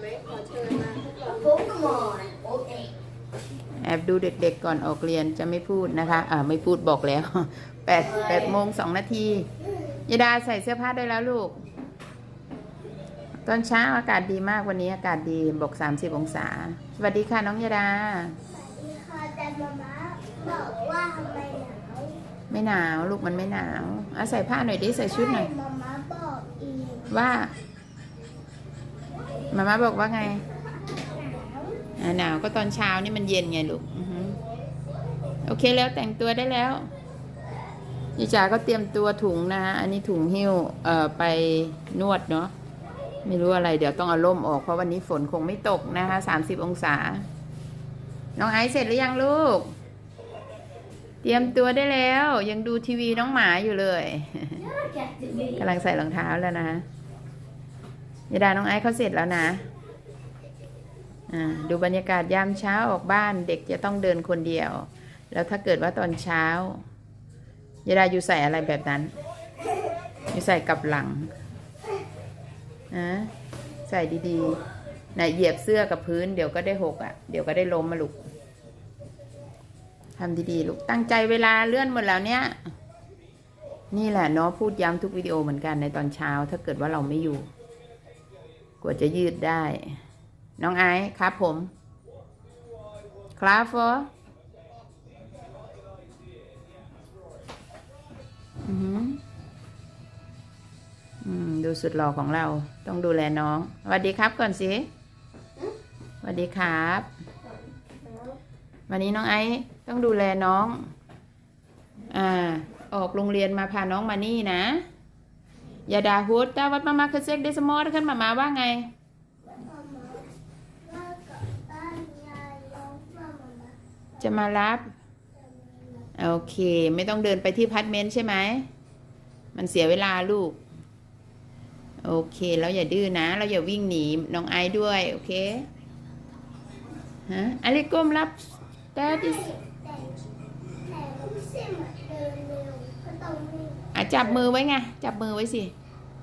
ไหมขอเชิญมาทดลอง Pokemon. Okay. แอบดูเด็กๆก่อนออกเรียนจะไม่พูดนะคะ อ่า ไม่พูดบอกแล้วแปดแปดโมงสองนาทียายดาใส่เสื้อผ้าได้แล้วลูก ตอนเช้าอากาศดีมากวันนี้อากาศดีบอกสามสิบองศา สวัสดีค่ะน้องยาดาค่ะแต่มาม่าบอกว่าทำไมหนาวไม่หนาวลูกมันไม่หนาวอะใส่ผ้าหน่อยดิใส่ชุดหน่อยมาม่าบอกอีกว่า มาม่าบอกว่าไงหนาวอะหนาวก็ตอนเช้านี่มันเย็นไงลูกอือฮึโอเคแล้วแต่งตัวได้แล้วยายจ๋าก็เตรียมตัวถุงนะฮะอันนี้ถุงหิ้วเอ่อไปนวดเนาะไม่รู้อะไรเดี๋ยวต้องเอาร่มออกเพราะวันนี้ฝนคงไม่ตกนะคะสามสิบองศา น้องไอซ์เสร็จหรือยังลูก เตรียมตัวได้แล้ว ยังดูทีวีน้องหมาอยู่เลยกำลังใส่รองเท้าแล้วนะ ยาดาน้องไอซ์เขาเสร็จแล้วนะอ่าดูบรรยากาศยามเช้าออกบ้านเด็กจะต้องเดินคนเดียว แล้วถ้าเกิดว่าตอนเช้ายาดาอยู่ใส่อะไรแบบนั้น อยู่ใส่กับหลังนะใส่ดีๆนะเหยียบเสื้อกับพื้นเดี๋ยวก็ได้หกอะ เดี๋ยวก็ได้ล้มมาลูกทำดีๆลูกตั้งใจเวลาเลื่อนหมดแล้วเนี่ยนี่แหละเนาะพูดย้ำทุกวิดีโอเหมือนกันในตอนเช้าถ้าเกิดว่าเราไม่อยู่ กว่าจะยืดได้ น้องไอซ์ครับผม ครับฟอดูสุดหล่อของเราต้องดูแลน้องสวัสดีครับก่อนสิสวัสดีครับ วันนี้น้องไอซ์ต้องดูแลน้อง อ่า ออกโรงเรียนมาพาน้องมานี่นะ อย่าด่าฮุดแต่วัดมามาคือเซ็กเดสมอลขึ้นมามาว่าไงมามาว่ากับบ้านยายร้องจะมารับโอเค ไม่ต้องเดินไปที่พัดเมนต์ใช่ไหม มันเสียเวลาลูก โอเคแล้วอย่าดื้อนะ เราอย่าวิ่งหนีน้องไอซ์ด้วย โอเค ฮะอะไรก้มรับแต่ แต่แต่ไม่ใช่เหมือนเดินเร็วก็ต้องวิ่งอะจับมือไว้ไง จับมือไว้สิ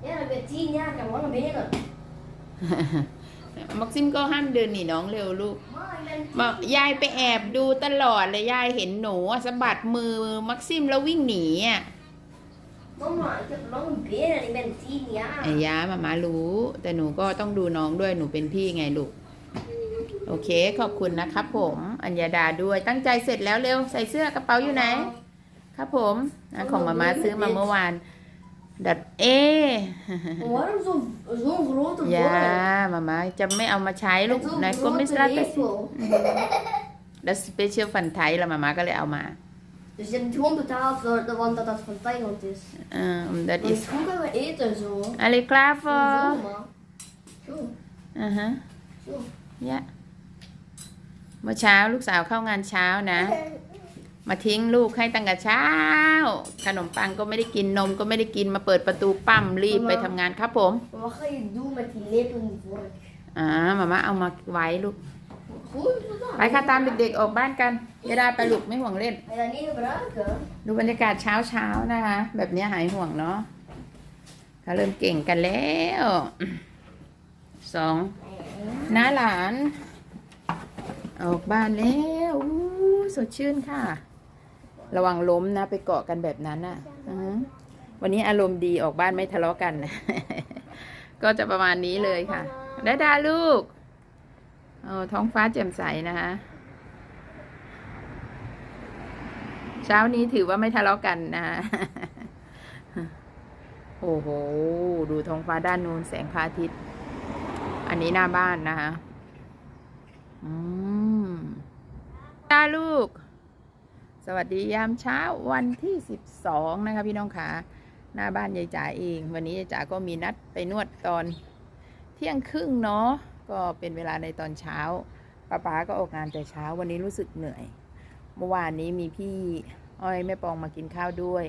Thế là việc chi nha, chẳng có là biết rồi ม็อกซิมก็ห้ามเดินหนีน้องเร็วลูก Má anh lên บอกยายไปแอบดูตลอดเลยยายเห็นหนูอะสะบัดมือมักซิมแล้ววิ่งหนีอะ Bóng nói cho nó mình biết là đi bên chi nha ไอ้ยามามารู้ แต่หนูก็ต้องดูน้องด้วยหนูเป็นพี่ไงลูก โอเค ขอบคุณนะครับผมอัญญาดาด้วยตั้งใจเสร็จแล้วเร็วใส่เสื้อกระเป๋าอยู่ไหน ครับผมอะของมามาซื้อมาเมื่อวานดัดเอ Ủa nó dùng, dùng rú từ ยามามาจะไม่เอามาใช้ลูกไหนก็ไม่ทราบแต่แล้วสเปเชียลฟันไทยแล้วมามาก็เลยเอามา Dus je hebt gewoon betaald voor de want dat dat van Thailand is. อ่า that Maar is is goed dat we eten zo. อะไรครับฟอ Zo, man. Zo, อ่าฮะ zo. ยะ เมื่อเช้าลูกสาวเข้างานเช้านะ มาทิ้งลูกให้ตั้งแต่เช้า ขนมปังก็ไม่ได้กินนมก็ไม่ได้กินมาเปิดประตูปั๊มรีบไปทำงานครับผม Maar wat ga je doen met die lepel en die vork? อ่ามาม่าเอามาไว้ลูก Goed, wat ไปค่ะตามเด็กๆออกบ้านกันยาดาไปลูกไม่ห่วงเล่น Ga je dat niet gebruiken? ดูบรรยากาศเช้าเช้าๆนะคะ แบบนี้หายห่วงเนาะเขาเริ่มเก่งกันแล้วสองน้าหลาน ออกบ้านแล้วอู้สดชื่นค่ะ ระวังล้มนะ ไปเกาะกันแบบนั้นอะวันนี้อารมณ์ดีออกบ้านไม่ทะเลาะกัน ก็จะประมาณนี้เลยค่ะดาดาลูกออท้องฟ้าแจ่มใสนะคะเช้านี้ถือว่าไม่ทะเลาะกันนะฮะโอ้โห ดูท้องฟ้าด้านนู้นแสงพระอาทิตย์ อันนี้หน้าบ้านนะคะอืม ตาลูก สวัสดียามเช้าวันที่สิบสองนะคะพี่น้องขาหน้าบ้านยายจ๋าเอง วันนี้ยายจ๋าก็มีนัดไปนวดตอนเที่ยงครึ่งเนาะก็เป็นเวลาในตอนเช้าป้าป๊าก็ออกงานแต่เช้าวันนี้รู้สึกเหนื่อย เมื่อวานนี้มีพี่อ้อยแม่ปองมากินข้าวด้วย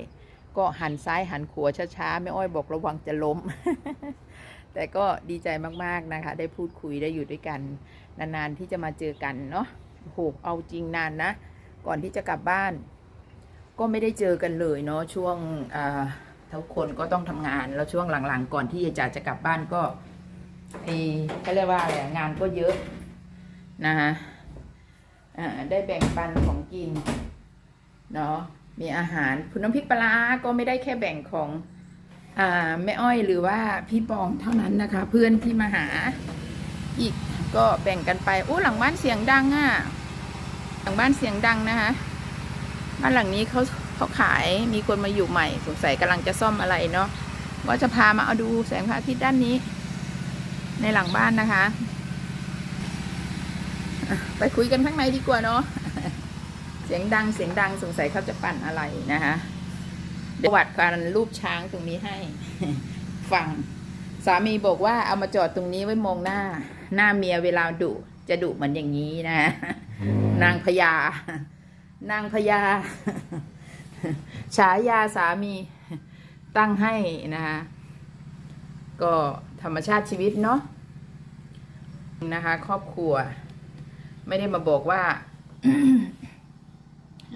ก็หันซ้ายหันขวาช้าๆแม่อ้อยบอกระวังจะล้ม แต่ก็ดีใจมากๆนะคะ ได้พูดคุยได้อยู่ด้วยกัน นานๆที่จะมาเจอกันเนาะ โอ้โหเอาจริงนานนะ ก่อนที่จะกลับบ้าน ก็ไม่ได้เจอกันเลยเนาะช่วงทุกคนก็ต้องทำงานแล้วช่วงหลังๆ ก่อนที่ยายจ๋าจะกลับบ้านก็ไอ้เขาเรียกว่าอะไรงานก็เยอะนะคะได้แบ่งปันของกินเนาะมีอาหารคุณน้ำพริกปลาก็ไม่ได้แค่แบ่งของอแม่อ้อยหรือว่าพี่ปองเท่านั้นนะคะ เพื่อนที่มาหาอีกก็แบ่งกันไปโอ้หลังบ้านเสียงดังอะ่ะ หลังบ้านเสียงดังนะคะ บ้านหลังนี้เขาเขาขายมีคนมาอยู่ใหม่สงสัยกำลังจะซ่อมอะไรเนาะว่าจะพามาเอาดูแสงพระอาทิตย์ด้านนี้ ในหลังบ้านนะคะ ไปคุยกันข้างในดีกว่าเนาะเสียงดังเสียงดังสงสัยเขาจะปั่นอะไรนะคะเดี๋ยวประวัติการรูปช้างตรงนี้ให้ ฟังสามีบอกว่าเอามาจอดตรงนี้ไว้มองหน้า หน้าเมียเวลาดุจะดุเหมือนอย่างนี้นะ นางพญานางพญาฉายาสามีตั้งให้นะคะก็ธรรมชาติชีวิตเนาะนะคะ ครอบครัว ไม่ได้มาบอกว่า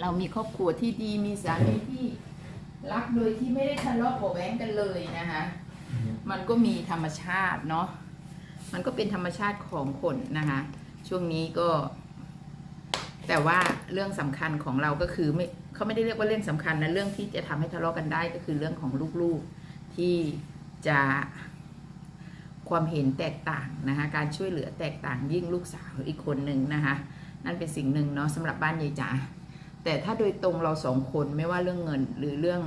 เรามีครอบครัวที่ดีมีสามีที่รักโดยที่ไม่ได้ทะเลาะเบาะแว้งกันเลยนะคะ มันก็มีธรรมชาติเนาะมันก็เป็นธรรมชาติของคนนะคะ ช่วงนี้ก็ แต่ว่าเรื่องสำคัญของเราก็คือไม่เขาไม่ได้เรียกว่าเรื่องสำคัญนะเรื่องที่จะทำให้ทะเลาะกันได้ก็คือเรื่องของลูกๆที่จะความเห็นแตกต่างนะคะการช่วยเหลือแตกต่างยิ่งลูกสาวอีกคนหนึ่งนะคะนั่นเป็นสิ่งหนึ่งเนาะสำหรับบ้านยายจ๋าแต่ถ้าโดยตรงเราสองคนไม่ว่าเรื่องเงินหรือเรื่อง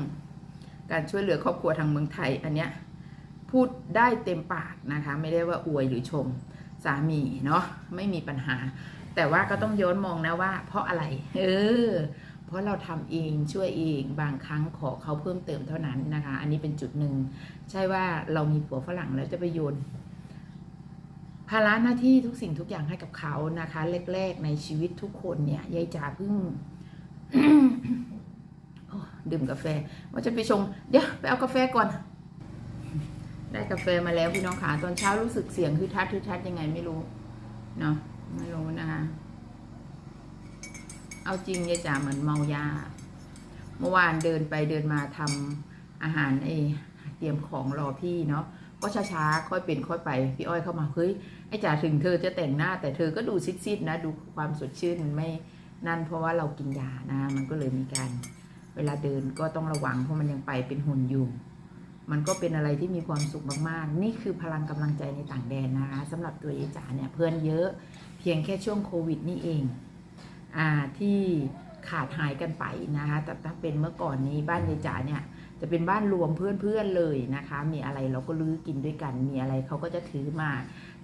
การช่วยเหลือครอบครัวทางเมืองไทย อันเนี้ยพูดได้เต็มปากนะคะ ไม่ได้ว่าอวยหรือชมสามีเนาะไม่มีปัญหา แต่ว่าก็ต้องย้อนมองนะว่า เพราะอะไร เออ เพราะเราทำเองช่วยเองบางครั้งขอเขาเพิ่มเติมเท่านั้นนะคะ อันนี้เป็นจุดหนึ่ง ใช่ว่าเรามีผัวฝรั่งแล้วจะไปโยนภาระหน้าที่ทุกสิ่งทุกอย่างให้กับเขานะคะแรกๆในชีวิตทุกคนเนี่ยยายจ๋าเพิ่งดื่มกาแฟ ว่าจะไปชง เดี๋ยวไปเอากาแฟก่อน ได้กาแฟมาแล้วพี่น้องขาตอนเช้ารู้สึกเสียงคือทัดคือทัดยังไงไม่รู้เนาะ ไม่รู้นะคะเอาจริงยายจ๋าเหมือนเมายา เมื่อวานเดินไปเดินมาทำอาหารไอเตรียมของรอพี่เนาะก็ช้าๆค่อยเป็นค่อยไป พี่อ้อยเข้ามาเฮ้ยไอ้จ๋าถึงเธอจะแต่งหน้า แต่เธอก็ดูซิดๆนะดูความสดชื่นมันไม่นั่นเพราะว่าเรากินยานะ มันก็เลยมีการเวลาเดินก็ต้องระวังเพราะมันยังไปเป็นหุ่นอยู่มันก็เป็นอะไรที่มีความสุขมาก ๆ นี่คือพลังกำลังใจในต่างแดนนะคะสำหรับตัวเอจ๋าเนี่ยเพื่อนเยอะ พียงแค่ช่วงโควิดนี่เองอที่ขาดหายกันไปนะคะแต่ถ้าเป็นเมื่อก่อนนี้บ้านยายจ๋าเนี่ยจะเป็นบ้านรวมเพื่อนๆเลยนะคะ มีอะไรเราก็ลื้อกินด้วยกัน มีอะไรเขาก็จะถือมา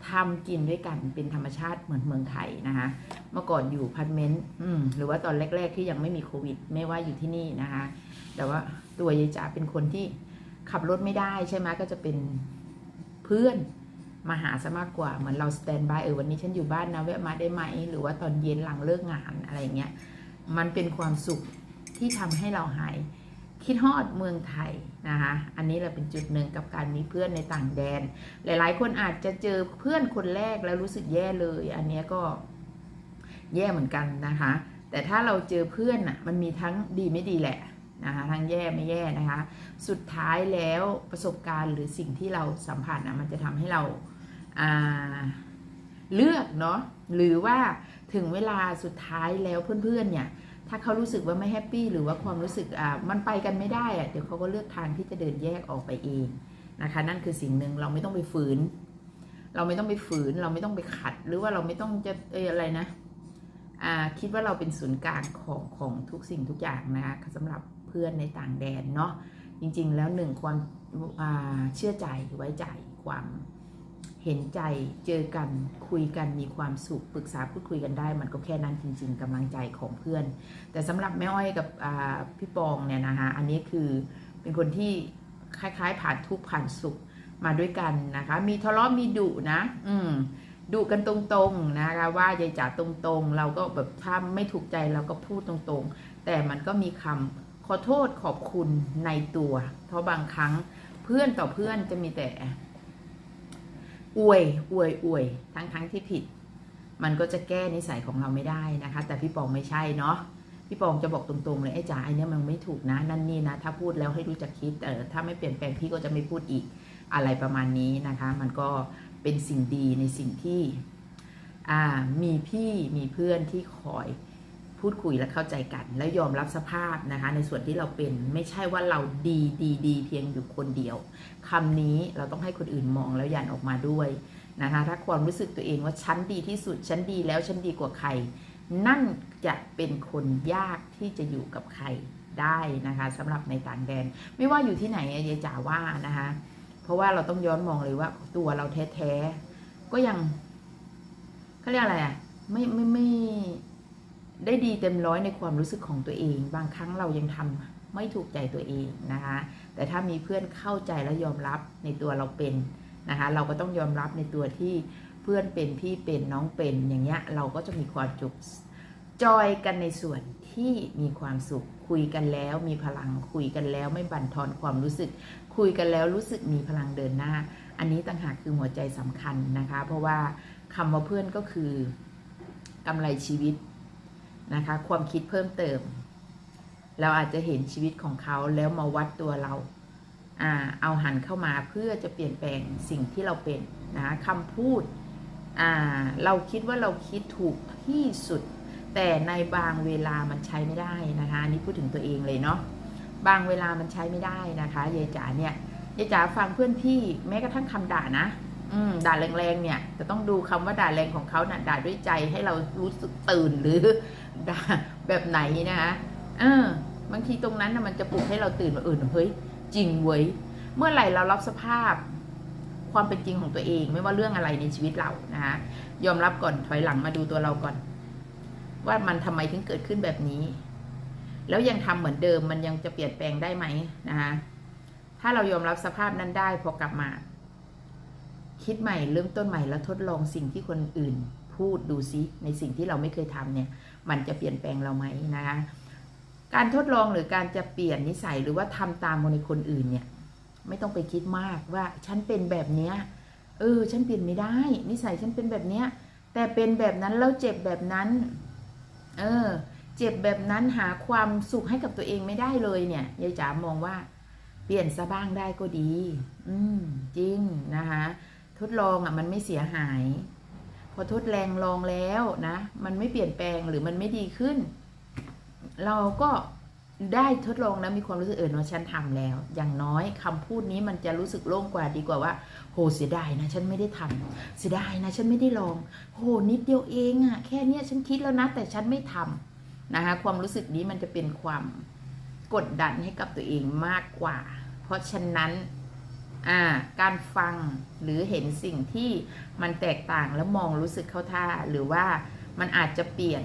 ทำกินด้วยกันเป็นธรรมชาติเหมือนเมืองไทยนะคะเมื่อก่อนอยู่พันเมนต์หรือว่าตอนแรก ๆ ที่ยังไม่มีโควิด ไม่ว่าอยู่ที่นี่นะคะ แต่ว่าตัวยายจ๋าเป็นคนที่ขับรถไม่ได้ใช่ไหมก็จะเป็นเพื่อน มาหาซะมากกว่าเหมือนเราสแตนบายเออวันนี้ฉันอยู่บ้านนะแวะมาได้ไหม หรือว่าตอนเย็นหลังเลิกงานอะไรเงี้ยมันเป็นความสุขที่ทำให้เราหายคิดฮอดเมืองไทยนะคะ อันนี้เราเป็นจุดหนึ่งกับการมีเพื่อนในต่างแดน หลายๆ คนอาจจะเจอเพื่อนคนแรกแล้วรู้สึกแย่เลย อันนี้ก็แย่เหมือนกันนะคะ แต่ถ้าเราเจอเพื่อนน่ะมันมีทั้งดีไม่ดีแหละนะคะทั้งแย่ไม่แย่นะคะ สุดท้ายแล้วประสบการณ์หรือสิ่งที่เราสัมผัสนะมันจะทำให้เรา เลือกเนาะหรือว่าถึงเวลาสุดท้ายแล้วเพื่อนๆเนี่ย ถ้าเขารู้สึกว่าไม่แฮปปี้หรือว่าความรู้สึกอ่ามันไปกันไม่ได้อะเดี๋ยวเขาก็เลือกทางที่จะเดินแยกออกไปเองนะคะ นั่นคือสิ่งหนึ่งเราไม่ต้องไปฝืน เราไม่ต้องไปฝืน เราไม่ต้องไปขัด หรือว่าเราไม่ต้องจะเอออะไรนะอ่าคิดว่าเราเป็นศูนย์กลางของของทุกสิ่งทุกอย่างนะคะสำหรับเพื่อนในต่างแดนเนาะจริงๆ แล้วหนึ่งความอ่าเชื่อใจไว้ใจความ เห็นใจเจอกันคุยกันมีความสุขปรึกษาพูดคุยกันได้ มันก็แค่นั้นจริง ๆกำลังใจของเพื่อน แต่สำหรับแม่อ้อยกับพี่ปองเนี่ยนะคะอันนี้คือเป็นคนที่คล้ายๆ ผ่านทุกข์ผ่านสุขมาด้วยกันนะคะ มีทะเลาะมีดุนะ อืมดุกันตรงๆนะคะว่ายายจ๋าตรงๆ เราก็แบบถ้าไม่ถูกใจเราก็พูดตรงๆ แต่มันก็มีคำขอโทษขอบคุณในตัว เพราะบางครั้งเพื่อนต่อเพื่อนจะมีแต่ อวยอวยอวยทั้งทั้งที่ผิด มันก็จะแก้นิสัยของเราไม่ได้นะคะ แต่พี่ปองไม่ใช่เนาะพี่ปองจะบอกตรงๆเลยไอ้จ๋าไอ้นี่มันไม่ถูกนะ นั่นนี่นะ ถ้าพูดแล้วให้รู้จักคิดเออถ้าไม่เปลี่ยนแปลงพี่ก็จะไม่พูดอีกอะไรประมาณนี้นะคะ มันก็เป็นสิ่งดีในสิ่งที่มีพี่มีเพื่อนที่คอย พูดคุยและเข้าใจกัน แล้วยอมรับสภาพนะคะ ในส่วนที่เราเป็นไม่ใช่ว่าเราดีดีดีเพียงอยู่คนเดียวคำนี้เราต้องให้คนอื่นมองแล้วยันออกมาด้วยนะคะถ้าความรู้สึกตัวเองว่าฉันดีที่สุดฉันดีแล้วฉันดีกว่าใคร นั่นจะเป็นคนยากที่จะอยู่กับใครได้นะคะสำหรับในต่างแดน ไม่ว่าอยู่ที่ไหนอะยายจ๋าว่านะคะเพราะว่าเราต้องย้อนมองเลยว่าตัวเราแท้ๆก็ยังเขาเรียกอะไรอะไม่ไม่ไม่ไได้ดีเต็มร้อยในความรู้สึกของตัวเอง บางครั้งเรายังทำไม่ถูกใจตัวเองนะคะ แต่ถ้ามีเพื่อนเข้าใจและยอมรับในตัวเราเป็นนะคะ เราก็ต้องยอมรับในตัวที่เพื่อนเป็นพี่เป็นน้องเป็นอย่างเงี้ยเราก็จะมีความจุกจอยกันในส่วนที่มีความสุขคุยกันแล้ว มีพลังคุยกันแล้ว ไม่บั่นทอนความรู้สึก คุยกันแล้วรู้สึกมีพลังเดินหน้า อันนี้ต่างหากคือหัวใจสำคัญนะคะ เพราะว่าคำว่าเพื่อนก็คือกำไรชีวิต นะคะ ความคิดเพิ่มเติม เราอาจจะเห็นชีวิตของเขาแล้วมาวัดตัวเราอ่าเอาหันเข้ามาเพื่อจะเปลี่ยนแปลงสิ่งที่เราเป็นนะคำพูดอ่าเราคิดว่าเราคิดถูกที่สุด แต่ในบางเวลามันใช้ไม่ได้นะคะนี่พูดถึงตัวเองเลยเนาะบางเวลามันใช้ไม่ได้นะคะยายจ๋าเนี่ยยายจ๋าฟังเพื่อนพี่แม้กระทั่งคำด่านะ ด่าแรงๆเนี่ยจะต้องดูคำว่าด่าแรงของเขานะ่ะด่าด้วยใจให้เรารู้สึกตื่นหรือด่าแบบไหนนะคะเออบางทีตรงนั้นนะมันจะปลุกให้เราตื่นมาเออเฮ้ยจริงเว้ยเมื่อไหร่เรารับสภาพความเป็นจริงของตัวเอง ไม่ว่าเรื่องอะไรในชีวิตเรานะคะยอมรับก่อนถอยหลังมาดูตัวเราก่อน ว่ามันทำไมถึงเกิดขึ้นแบบนี้ แล้วยังทำเหมือนเดิมมันยังจะเปลี่ยนแปลงได้ไหมนะคะถ้าเรายอมรับสภาพนั้นได้พอกลับมา คิดใหม่เริ่มต้นใหม่แล้วทดลองสิ่งที่คนอื่นพูดดูซิในสิ่งที่เราไม่เคยทำเนี่ย มันจะเปลี่ยนแปลงเราไหมนะคะการทดลองหรือการจะเปลี่ยนนิสัยหรือว่าทำตามคนในคนอื่นเนี่ย ไม่ต้องไปคิดมากว่าฉันเป็นแบบเนี้ยเออ ฉันเปลี่ยนไม่ได้ นิสัยฉันเป็นแบบเนี้ยแต่เป็นแบบนั้นแล้วเจ็บแบบนั้น เออ เจ็บแบบนั้นหาความสุขให้กับตัวเองไม่ได้เลยเนี่ยยายจ๋ามองว่า เปลี่ยนซะบ้างได้ก็ดี อืม จริงนะคะ ทดลองอะมันไม่เสียหาย พอทดแรงลองแล้วนะ มันไม่เปลี่ยนแปลงหรือมันไม่ดีขึ้น เราก็ได้ทดลองแล้วมีความรู้สึกเออเนาะฉันทำแล้ว อย่างน้อยคำพูดนี้มันจะรู้สึกโล่งกว่าดีกว่าว่า โหเสียดายนะ ฉันไม่ได้ทำเสียดายนะ ฉันไม่ได้ลอง โหนิดเดียวเองอะแค่เนี้ยฉันคิดแล้วนะ แต่ฉันไม่ทำนะคะความรู้สึกนี้มันจะเป็นความกดดันให้กับตัวเองมากกว่า เพราะฉะนั้น อ่าการฟังหรือเห็นสิ่งที่มันแตกต่างแล้วมองรู้สึกเข้าท่า หรือว่ามันอาจจะเปลี่ยน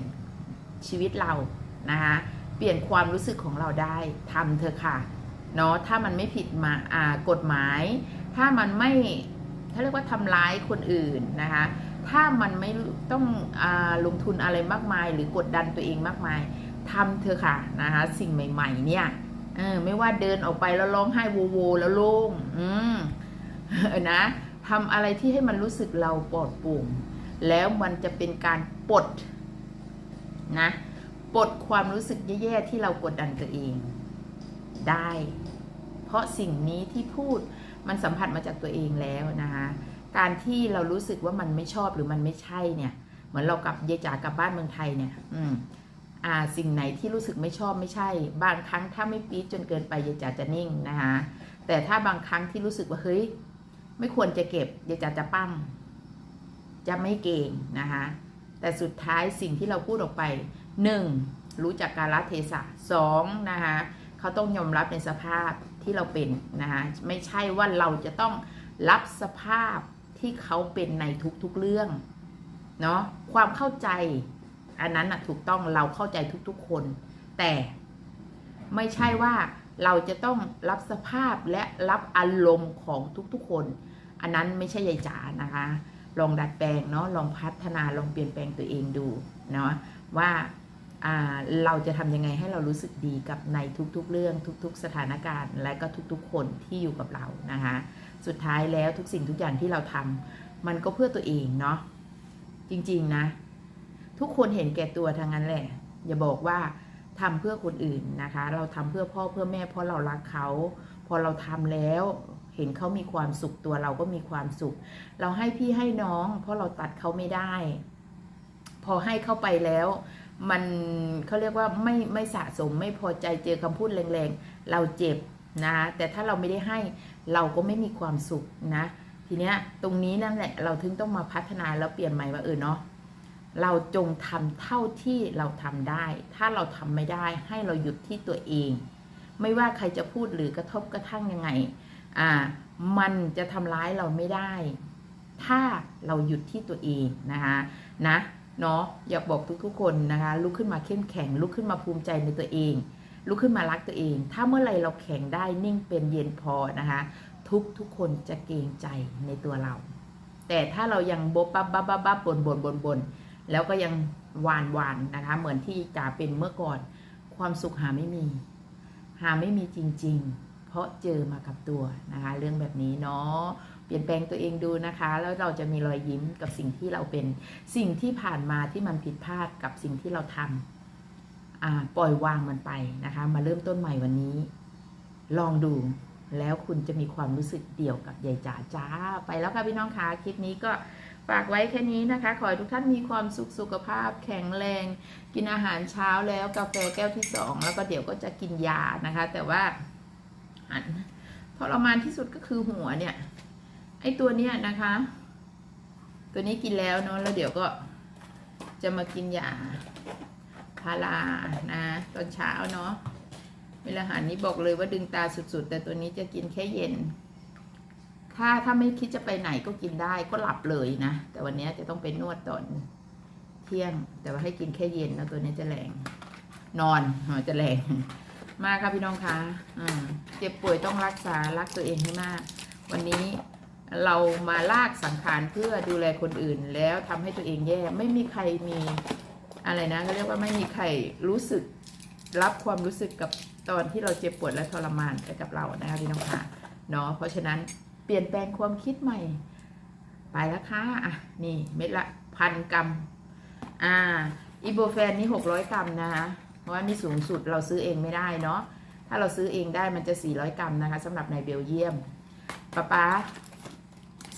ชีวิตเรานะคะเปลี่ยนความรู้สึกของเราได้ทำเถอะค่ะเนาะถ้ามันไม่ผิดมาอ่ากฎหมาย ถ้ามันไม่เขาเรียกว่าทำร้ายคนอื่นนะคะถ้ามันไม่ต้องอลงทุนอะไรมากมาย หรือกดดันตัวเองมากมายทำเถอะค่ะนะคะสิ่งใหม่ ๆ เนี่ย เออไม่ว่าเดินออกไปแล้วร้องไห้โวโวแล้วโล่งอืมนะทำอะไรที่ให้มันรู้สึกเราปลอดโปร่งแล้วมันจะเป็นการปลดนะปลดความรู้สึกแย่ๆที่เรากดดันตัวเอง ได้ เพราะสิ่งนี้ที่พูดมันสัมผัสมาจากตัวเองแล้วนะคะการที่เรารู้สึกว่ามันไม่ชอบหรือมันไม่ใช่เนี่ย เหมือนเรากลับเยจากลับบ้านเมืองไทยเนี่ย อืม สิ่งไหนที่รู้สึกไม่ชอบไม่ใช่ บางครั้งถ้าไม่ปี๊ดจนเกินไปเยายจ๋าจะนิ่งนะคะแต่ถ้าบางครั้งที่รู้สึกว่าเฮ้ยไม่ควรจะเก็บเยายจ๋าจะปั้งจะไม่เก่งนะคะแต่สุดท้ายสิ่งที่เราพูดออกไปหนึ่งรู้จักกาลเทศะสองนะคะเขาต้องยอมรับในสภาพที่เราเป็นนะคะไม่ใช่ว่าเราจะต้องรับสภาพที่เขาเป็นในทุกๆเรื่องเนาะความเข้าใจ อันนั้นนะถูกต้องเราเข้าใจทุกๆคน แต่ไม่ใช่ว่าเราจะต้องรับสภาพและรับอารมณ์ของทุกๆคน อันนั้นไม่ใช่ยายจ๋านะคะ ลองดัดแปลงเนาะลองพัฒนาลองเปลี่ยนแปลงตัวเองดูเนาะว่าอ่าเราจะทำยังไงให้เรารู้สึกดีกับในทุกๆ เรื่องทุก ๆ สถานการณ์ และก็ทุกๆ คนที่อยู่กับเรานะคะ สุดท้ายแล้วทุกสิ่งทุกอย่างที่เราทำมันก็เพื่อตัวเองเนาะจริง ๆ นะ ทุกคนเห็นแก่ตัวทางนั้นแหละ อย่าบอกว่าทำเพื่อคนอื่นนะคะ เราทำเพื่อพ่อเพื่อแม่เพราะเรารักเขา พอเราทำแล้ว เห็นเขามีความสุขตัวเราก็มีความสุข เราให้พี่ให้น้อง เพราะเราตัดเขาไม่ได้ พอให้เข้าไปแล้ว มันเขาเรียกว่าไม่ไม่สะสมไม่พอใจเจอคำพูดแรงๆ เราเจ็บนะแต่ถ้าเราไม่ได้ให้เราก็ไม่มีความสุขนะ ทีเนี้ยตรงนี้นั่นแหละเราถึงต้องมาพัฒนาแล้วเปลี่ยนใหม่ว่าเออเนาะ เราจงทำเท่าที่เราทำได้ ถ้าเราทำไม่ได้ให้เราหยุดที่ตัวเอง ไม่ว่าใครจะพูดหรือกระทบกระทั่งยังไง อ่า มันจะทำร้ายเราไม่ได้ ถ้าเราหยุดที่ตัวเองนะคะนะเนาะอยากบอกทุกๆคนนะคะลุกขึ้นมาเข้มแข็งลุกขึ้นมาภูมิใจในตัวเองลุกขึ้นมารักตัวเอง ถ้าเมื่อไรเราแข็งได้นิ่งเป็นเย็นพอนะคะ ทุกทุกคนจะเกรงใจในตัวเรา แต่ถ้าเรายังบบบับบับบับบับบนบนบนบน แล้วก็ยังหวานหวานนะคะ เหมือนที่จ๋าเป็นเมื่อก่อน ความสุขหาไม่มี หาไม่มีจริง ๆ เพราะเจอมากับตัวนะคะ เรื่องแบบนี้เนาะเปลี่ยนแปลงตัวเองดูนะคะ แล้วเราจะมีรอยยิ้มกับสิ่งที่เราเป็นสิ่งที่ผ่านมาที่มันผิดพลาดกับสิ่งที่เราทำปล่อยวางมันไปนะคะ มาเริ่มต้นใหม่วันนี้ ลองดูแล้วคุณจะมีความรู้สึกเดียวกับยายจ๋าจ้า ไปแล้วค่ะพี่น้องคะคลิปนี้ก็ ฝากไว้แค่นี้นะคะ ขอให้ทุกท่านมีความสุขสุขภาพแข็งแรง กินอาหารเช้าแล้วกาแฟแก้วที่สองแล้วก็เดี๋ยวก็จะกินยานะคะ แต่ว่าอันทรมานที่สุดก็คือหัวเนี่ย ไอตัวเนี้ยนะคะ ตัวนี้กินแล้วเนาะแล้วเดี๋ยวก็จะมากินยาพารานะตอนเช้าเนาะเวลาอาหารนี้บอกเลยว่าดึงตาสุดๆ แต่ตัวนี้จะกินแค่เย็น ถ้าถ้าไม่คิดจะไปไหนก็กินได้ก็หลับเลยนะ แต่วันนี้จะต้องไปนวดตอนเที่ยง แต่ว่าให้กินแค่เย็นนะตัวนี้จะแรง นอนจะแรงมาค่ะพี่น้องคะอืมเจ็บป่วยต้องรักษารักตัวเองให้มาก วันนี้เรามาลากสังขารเพื่อดูแลคนอื่น แล้วทำให้ตัวเองแย่ ไม่มีใครมีอะไรนะเขาเรียกว่าไม่มีใครรู้สึกรับความรู้สึกกับตอนที่เราเจ็บปวดและทรมานไปกับเรานะคะพี่น้องคะเนาะเพราะฉะนั้น เปลี่ยนแปลงความคิดใหม่ ไปแล้วค่ะอะนี่เม็ดละพันกรัมอ่าอีโบแฟนนี่หกร้อยกรัมนะคะเพราะว่านี่สูงสุดเราซื้อเองไม่ได้เนาะถ้าเราซื้อเองได้มันจะ400กรัมนะคะสำหรับในเบลเยียมป้าป๊า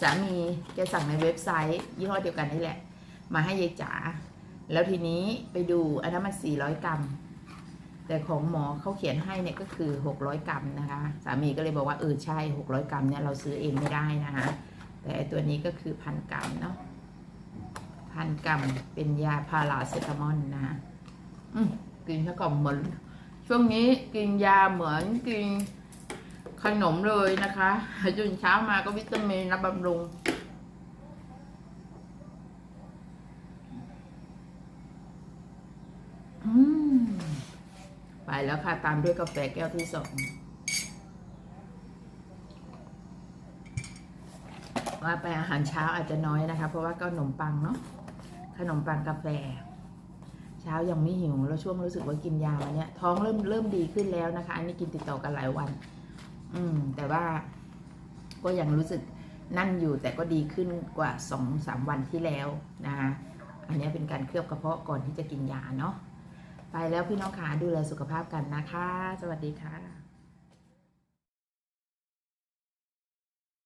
สามีแกสั่งในเว็บไซต์ยี่ห้อเดียวกันนี่แหละ มาให้ยายจ๋าแล้วทีนี้ไปดูอันนั้นมัน400 กรัม แต่ของหมอเขาเขียนให้เนี่ยก็คือ 600 กรัมนะคะ สามีก็เลยบอกว่าเออใช่ 600 กรัมเนี่ยเราซื้อเองไม่ได้นะคะ แต่ตัวนี้ก็คือพันกรัมเนาะพันกรัมเป็นยาพาราเซตามอลนะคะกินซะก่อนเหมือนช่วงนี้กินยาเหมือนกินขนมเลยนะคะจนเช้ามาก็วิตามินและบำรุง ไปแล้วค่ะ ตามด้วยกาแฟแก้วที่สองว่าไปอาหารเช้าอาจจะน้อยนะคะ เพราะว่าก็ขนมปังเนาะขนมปังกาแฟ เช้ายังไม่หิวแล้วช่วงรู้สึกว่ากินยามาเนี่ยท้องเริ่มเริ่มดีขึ้นแล้วนะคะ อันนี้กินติดต่อกันหลายวัน อืม แต่ว่าก็ยังรู้สึกนั่นอยู่แต่ก็ดีขึ้นกว่าสองสามวันที่แล้วนะคะอันนี้เป็นการเคลือบกระเพาะก่อนที่จะกินยาเนาะ ไปแล้วพี่น้องขาดูแลสุขภาพกันนะคะ สวัสดีค่ะ